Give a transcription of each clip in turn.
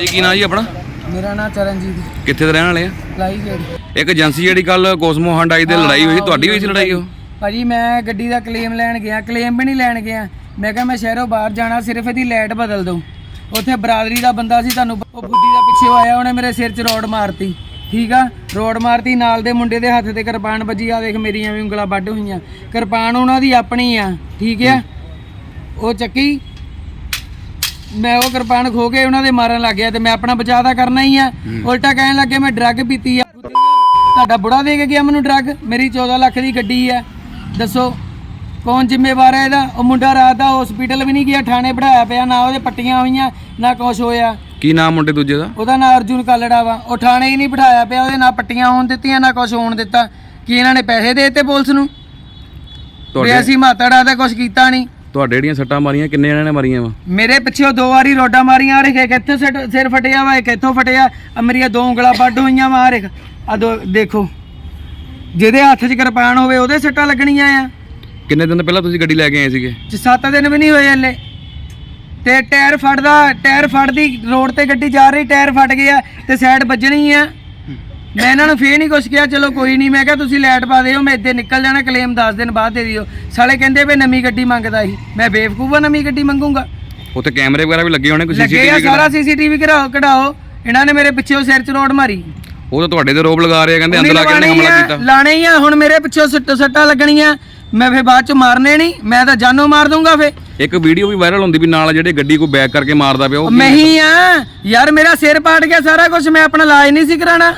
ਇਹ ਕੀ ਨਾਂ ਜੀ ਆਪਣਾ? ਮੇਰਾ ਨਾਮ ਚਰਨਜੀਤ ਕਿੱਥੇ ਦੇ ਰਹਿਣ ਵਾਲੇ ਆ? ਲਾਈ ਗੇੜੀ ਇੱਕ ਏਜੰਸੀ ਜਿਹੜੀ ਕੱਲ ਕੋਸਮੋ ਹੰਡਾਈ ਦੇ ਲੜਾਈ ਹੋਈ ਤੁਹਾਡੀ ਹੋਈ ਸੀ ਲੜਾਈ ਉਹ? ਭਾਜੀ ਮੈਂ ਗੱਡੀ ਦਾ ਕਲੇਮ ਲੈਣ ਗਿਆ ਕਲੇਮ ਵੀ ਨਹੀਂ ਲੈਣ ਗਿਆ। ਮੈਂ ਕਿਹਾ ਮੈਂ ਸ਼ਹਿਰੋਂ ਬਾਹਰ ਜਾਣਾ ਸਿਰਫ ਇਹਦੀ ਲਾਈਟ ਬਦਲ ਦਊ ਉੱਥੇ ਬਰਾਦਰੀ ਦਾ ਬੰਦਾ ਸੀ ਤੁਹਾਨੂੰ ਉਹ ਬੁੱਧੀ ਦਾ ਪਿੱਛੇ ਆਇਆ ਉਹਨੇ ਮੇਰੇ ਸਿਰ 'ਚ ਰੋਡ ਮਾਰਤੀ। ਠੀਕ ਆ? ਰੋਡ ਮਾਰਤੀ ਨਾਲ ਦੇ ਮੁੰਡੇ ਦੇ ਹੱਥ ਤੇ ਕਿਰਪਾਨ ਵੱਜੀ ਆ ਦੇਖ ਮੇਰੀਆਂ ਵੀ ਉਂਗਲਾਂ ਵੱਢ ਹੋਈਆਂ। ਕਿਰਪਾਨ ਉਹਨਾਂ ਦੀ ਆਪਣੀ ਆ ਠੀਕ ਆ? ਉਹ ਚੱਕੀ ਮੈਂ ਉਹ ਕਿਰਪਾਨ ਖੋ ਕੇ ਉਹਨਾਂ ਦੇ ਮਾਰਨ ਲੱਗ ਗਿਆ ਤੇ ਮੈਂ ਆਪਣਾ ਬਚਾਅ ਤਾਂ ਕਰਨਾ ਹੀ ਆ। ਉਲਟਾ ਕਹਿਣ ਲੱਗੇ ਮੈਂ ਡਰੱਗ ਪੀਤੀ ਆ। ਤੁਹਾਡਾ ਬੁੜਾ ਦੇ ਕੇ ਗਿਆ ਮੈਨੂੰ ਡਰੱਗ? ਮੇਰੀ 14 ਲੱਖ ਦੀ ਗੱਡੀ ਆ। ਦੱਸੋ ਕੌਣ ਜ਼ਿੰਮੇਵਾਰ ਹੈ ਇਹਦਾ? ਉਹ ਮੁੰਡਾ ਰਾਤ ਦਾ ਹਸਪੀਟਲ ਵੀ ਨਹੀਂ ਗਿਆ ਥਾਣੇ ਬਿਠਾਇਆ ਪਿਆ ਨਾ ਉਹਦੇ ਪੱਟੀਆਂ ਹੋਈਆਂ ਨਾ ਕੁਛ ਹੋਇਆ। ਕੀ ਨਾਮ ਮੁੰਡੇ ਦੂਜੇ ਦਾ? ਉਹਦਾ ਨਾਂ ਅਰਜੁਨ ਕਾਲੜਾ ਵਾ। ਉਹ ਥਾਣੇ ਹੀ ਨਹੀਂ ਬਿਠਾਇਆ ਪਿਆ ਉਹਦੇ ਨਾਲ ਪੱਟੀਆਂ ਹੋਣ ਦਿੱਤੀਆਂ ਨਾ ਕੁਛ ਹੋਣ ਦਿੱਤਾ। ਕੀ ਇਹਨਾਂ ਨੇ ਪੈਸੇ ਦੇ ਦਿੱਤੇ ਪੁਲਿਸ ਨੂੰ? ਤੁਹਾਡੇ ਅਸੀਂ ਮਾਤੜਾ ਦਾ ਕੁਛ ਕੀਤਾ ਨਹੀਂ। ਤੁਹਾਡੇ ਜਿਹੜੀਆਂ ਸੱਟਾਂ ਮਾਰੀਆਂ ਕਿੰਨੇ ਜਣਿਆਂ ਨੇ ਮਾਰੀਆਂ ਵਾ? ਮੇਰੇ ਪਿੱਛੇ ਉਹ ਦੋ ਵਾਰੀ ਰੋਡਾ ਮਾਰੀਆਂ ਆ ਰਹੇ ਕਿੱਥੇ ਸਿਰ- ਸਿਰ ਫਟਿਆ ਵਾ ਇੱਕ ਇੱਥੋਂ ਫਟਿਆ? ਆ ਮੇਰੀਆਂ ਦੋ ਉਂਗਲਾਂ ਵੱਢ ਹੋਈਆਂ ਵਾ ਆ ਰਹੇ ਆ ਦੋ ਦੇਖੋ। ਜਿਹਦੇ ਹੱਥ 'ਚ ਕਿਰਪਾਨ ਹੋਵੇ ਉਹਦੇ ਸੱਟਾਂ ਲੱਗਣੀਆਂ ਆ। ਕਿੰਨੇ ਦਿਨ ਪਹਿਲਾਂ ਤੁਸੀਂ ਗੱਡੀ ਲੈ ਕੇ ਆਏ ਸੀਗੇ? ਚ ਸੱਤ ਦਿਨ ਵੀ ਨਹੀਂ ਹੋਏ ਹਲੇ। ਤੇ ਟਾਇਰ ਫੜਦਾ ਟਾਇਰ ਫੜਦੀ ਰੋਡ ਤੇ ਗੱਡੀ ਜਾ ਰਹੀ ਟਾਇਰ ਫਟ ਗਿਆ ਤੇ ਸਾਈਡ ਵੱਜਣੀ ਆ। ਮੈਂ ਇਹਨਾਂ ਨੂੰ ਫੇਰ ਨਹੀਂ ਕੁਛ ਕਿਹਾ ਚਲੋ ਕੋਈ ਨਹੀਂ ਮੈਂ ਕਿਹਾ ਤੁਸੀਂ ਲਾਈਟ ਪਾ ਦਿਓ ਮੈਂ ਇੱਥੇ ਨਿਕਲ ਜਾਣਾ ਕਲੇਮ 10 ਦਿਨ ਬਾਅਦ ਦੇ ਦਿਓ। ਸਾਲੇ ਕਹਿੰਦੇ ਵੀ ਨਵੀਂ ਗੱਡੀ ਮੰਗਦਾ ਸੀ ਮੈਂ ਬੇਵਕੂਫ ਆ ਨਵੀਂ ਗੱਡੀ ਮੰਗੂੰਗਾ। ਉੱਥੇ ਕੈਮਰੇ ਵਗੈਰਾ ਵੀ ਲੱਗੇ ਹੋਣੇ ਕੋਈ ਲੱਗੇ ਆ ਸੀਸੀਟੀਵੀ ਸਾਰਾ ਸੀਸੀਟੀਵੀ ਕਢਾਓ ਕਢਾਓ। ਇਹਨਾਂ ਨੇ ਮੇਰੇ ਪਿੱਛੇ ਉਹ ਸਿਰ 'ਚ ਰੋਡ ਮਾਰੀ। ਉਹ ਤਾਂ ਤੁਹਾਡੇ ਤੇ ਰੋਪ ਲਗਾ ਰਹੇ ਆ ਕਹਿੰਦੇ ਅੰਦਰ ਆ ਕੇ ਉਹਨੇ ਹਮਲਾ ਆ, ਕੀਤਾ। ਲਾਣੇ ਹੀ ਆ ਹੁਣ ਮੇਰੇ ਪਿੱਛੇ ਸੱਟ ਸੱਟਾਂ ਲੱਗਣੀਆਂ। ਮੈਂ ਫੇਰ ਬਾਅਦ 'ਚ ਮਾਰਨੇ ਨਹੀਂ ਮੈਂ ਤਾਂ ਜਾਨੋਂ ਮਾਰ ਦੂੰਗਾ ਫੇ ਇੱਕ ਵੀਡੀਓ ਵੀ ਵਾਇਰਲ ਹੁੰਦੀ ਵੀ ਨਾਲ ਜਿਹੜੇ ਗੱਡੀ ਕੋਈ ਬੈਕ ਕਰਕੇ ਮਾਰਦਾ ਪਿਆ ਉਹ ਮੈਂ ਹੀ? ਆ। ਯਾਰ ਮੇਰਾ ਸਿਰ ਪਾੜ ਗਿਆ ਸਾਰਾ ਕੁਝ ਮੈਂ ਆਪਣਾ ਇਲਾਜ ਨਹੀਂ ਸੀ ਕਰਾਣਾ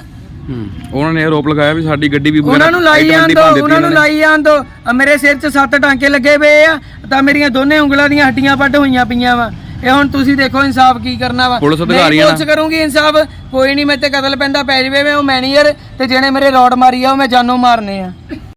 ਹੂੰ। ਉਹਨਾਂ ਨੇ ਆਰੋਪ ਲਗਾਇਆ ਵੀ ਸਾਡੀ ਗੱਡੀ ਵੀ ਉਹਨਾਂ ਨੂੰ ਲਾਈ I-20 ਜਾਣ ਦੋ ਉਹਨਾਂ ਨੂੰ ਲਾਈ ਜਾਣ ਦੋ। ਮੇਰੇ ਸਿਰ 'ਚ ਸੱਤ ਟਾਂਕੇ ਲੱਗੇ ਪਏ ਆ ਤਾਂ ਮੇਰੀਆਂ ਦੋਨੇ ਉਂਗਲਾਂ ਦੀਆਂ ਹੱਡੀਆਂ ਵੱਢ ਹੋਈਆਂ ਪਈਆਂ ਵਾ। ਇਹ ਹੁਣ ਤੁਸੀਂ ਦੇਖੋ ਇਨਸਾਫ ਕੀ ਕਰਨਾ ਵਾ। ਪੁਲਿਸ ਅਧਿਕਾਰੀਆਂ ਪੁਲਿਸ ਕਰੂੰਗੀ ਇਨਸਾਫ। ਕੋਈ ਨਹੀਂ ਮੇਰੇ ਤੇ ਕਤਲ ਪੈਂਦਾ ਪੈ ਜਵੇ ਮੈਂ ਉਹ ਮੈਨੇਜਰ ਤੇ ਜਿਹਨੇ ਮੇਰੇ ਰੋਡ ਮਾਰੀ ਆ ਉਹ ਮੈਂ ਜਾਨੋਂ ਮਾਰਨੇ ਆ।